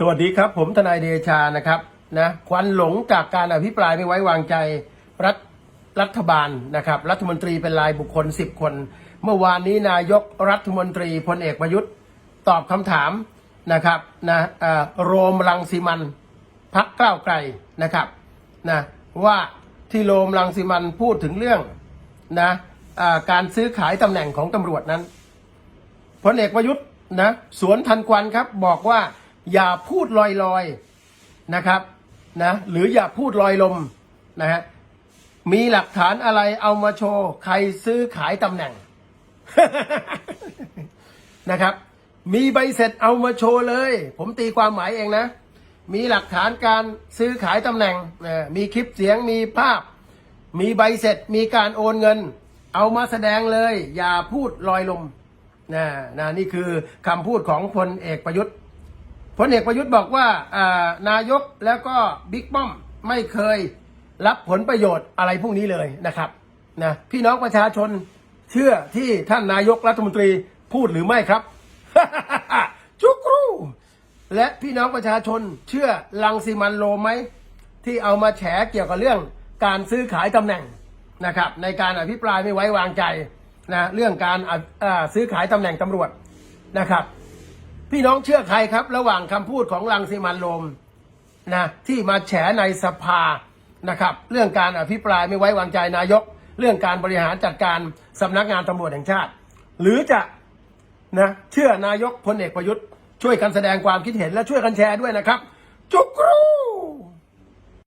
สวัสดีครับ ผมทนายเดชานะครับนะควันหลงจากการอภิปรายไม่ไว้วางใจรัฐรัฐบาลนะครับ รัฐมนตรีเป็นรายบุคคล 10 คน เมื่อวานนี้นายกรัฐมนตรีพลเอกประยุทธ์ตอบคำถามนะครับนะโรมรังสีมันพักกล้าวไกลนะครับนะว่าที่โรมรังสีมันพูดถึงเรื่องนะการซื้อขายตำแหน่งของตำรวจนั้นพลเอกประยุทธ์นะสวนทันควันครับบอกว่า อย่าพูดลอยๆนะครับนะหรืออย่าพูดลอยลมนะฮะมีหลักฐานอะไรเอามาโชว์ ใครซื้อขายตำแหน่งนะครับ มีใบเสร็จเอามาโชว์เลย ผมตีความหมายเองนะ มีหลักฐานการซื้อขายตำแหน่งมีคลิปเสียงมีภาพ มีใบเสร็จมีการโอนเงิน เอามาแสดงเลย อย่าพูดลอยลมนะนะนี่คือคำพูดของพลเอกประยุทธ์ พลเอกประยุทธ์บอกว่านายกแล้วก็บิ๊กป้อมไม่เคยรับผลประโยชน์อะไรพวกนี้เลยนะครับนะพี่น้องประชาชนเชื่อที่ท่านนายกรัฐมนตรีพูดหรือไม่ครับ จุกรูและพี่น้องประชาชนเชื่อลังสิมันโรมไหม ที่เอามาแฉเกี่ยวกับเรื่องการซื้อขายตำแหน่งนะครับในการอภิปรายไม่ไว้วางใจนะเรื่องการซื้อขายตำแหน่งตำรวจนะครับ พี่น้องเชื่อใครครับ ระหว่างคำพูดของลังสิมันโรมนะที่มาแฉในสภานะครับ เรื่องการอภิปรายไม่ไว้วางใจนายก เรื่องการบริหารจัดการสำนักงานตำรวจแห่งชาติ หรือจะนะเชื่อนายกพลเอกประยุทธ์ช่วยกันแสดงความคิดเห็นและช่วยกันแชร์ด้วยนะครับ จุกรู